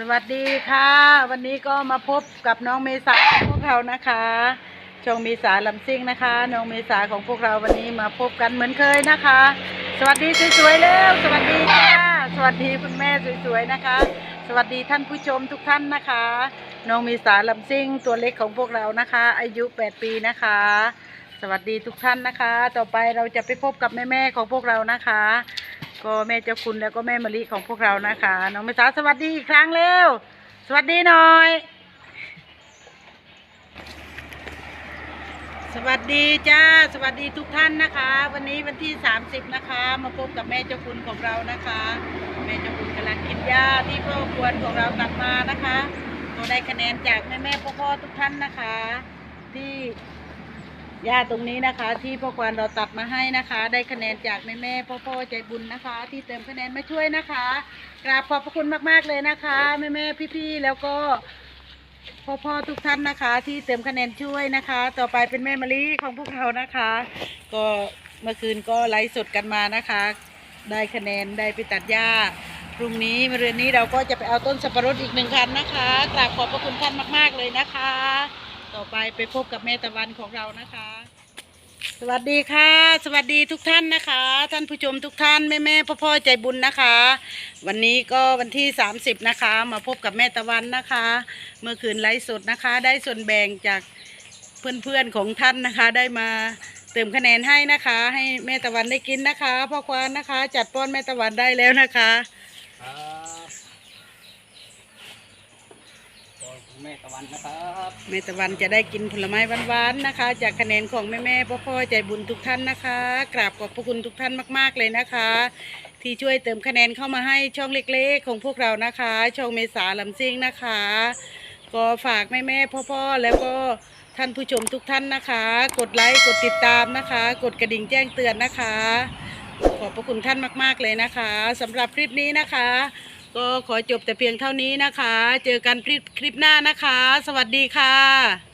สวัสดีค่ะ วันนี้ก็มาพบกับน้องเมษาของพวกเรานะคะช่องเมษาลำซิ่งนะคะ น้องเมษาของพวกเราวันนี้มาพบกันเหมือนเคยนะคะ สวัสดีสวยๆแล้วสวัสดีค่ะ สวัสดีคุณแม่สวยๆนะคะ สวัสดีท่านผู้ชมทุกท่านนะคะ น้องเมษาลำซิ่งตัวเล็กของพวกเรานะคะ อายุ 8 ปีนะคะ สวัสดีทุกท่านนะคะ ต่อไปเราจะไปพบกับแม่ๆของพวกเรานะคะ ก็แม่เจ้าคุณแล้วก็แม่มะลิของพวกเรานะคะ น้องเมษาสวัสดีอีกครั้งเร็ว สวัสดีหน่อย สวัสดีจ้า สวัสดีทุกท่านนะคะ วันนี้วันที่ 30 นะคะ มาพบกับแม่เจ้าคุณของเรานะคะ แม่เจ้าคุณกำลังกินหญ้าที่พ่อควรของเราตัดมานะคะก็ได้คะแนนจากแม่แม่พ่อพ่อทุกท่านนะคะ ที่ หญ้าตรงนี้นะคะ ที่พ่อควรเราตัดมาให้นะคะ ได้คะแนนจากแม่แม่พ่อพ่อใจบุญนะคะ ที่เติมคะแนนมาช่วยนะคะกราบขอบพระคุณมากๆเลยนะคะแม่แม่พี่ๆแล้วก็พ่อพ่อทุกท่านนะคะ ที่เติมคะแนนช่วยนะคะ ต่อไปเป็นแม่มะลิของพวกเรานะคะ ก็เมื่อคืนก็ไลฟ์สดกันมานะคะ ได้คะแนนได้ไปตัดหญ้าพรุ่งนี้มะรืนนี้เราก็จะไปเอาต้นสับปะรดอีกหนึ่งคันนะคะกราบขอบพระคุณท่านมาก ๆเลยนะคะ ต่อไปไปพบกับแม่ตะวันของเรานะคะ สวัสดีค่ะ สวัสดีทุกท่านนะคะ ท่านผู้ชมทุกท่านแม่แม่พ่อพ่อใจบุญนะคะ วันนี้ก็วันที่ 30 นะคะ มาพบกับแม่ตะวันนะคะ เมื่อคืนไลฟ์สดนะคะ ได้ส่วนแบ่งจากเพื่อนๆของท่านนะคะ ได้มาเติมคะแนนให้นะคะ ให้แม่ตะวันได้กินนะคะพ่อควานนะคะ จัดป้อนแม่ตะวันได้แล้วนะคะ ครับขอบคุณ แม่ตะวันนะครับแม่ตะวันจะได้กินผลไม้หวานๆนะคะ จากคะแนนของแม่ๆพ่อๆใจบุญทุกท่านนะคะ กราบขอบพระคุณทุกท่านมากๆเลยนะคะ ที่ช่วยเติมคะแนนเข้ามาให้ช่องเล็กๆ ของพวกเรานะคะ ช่องเมษาลำซิ่งนะคะ ก็ฝากแม่ๆพ่อๆแล้วก็ท่านผู้ชมทุกท่านนะคะ กดไลค์กดติดตามนะคะ กดกระดิ่งแจ้งเตือนนะคะ ขอบพระคุณท่านมาก ๆเลยนะคะสำหรับคลิปนี้นะคะ ก็ขอจบแต่เพียงเท่านี้นะคะ เจอกันคลิปคลิปหน้านะคะ สวัสดีค่ะ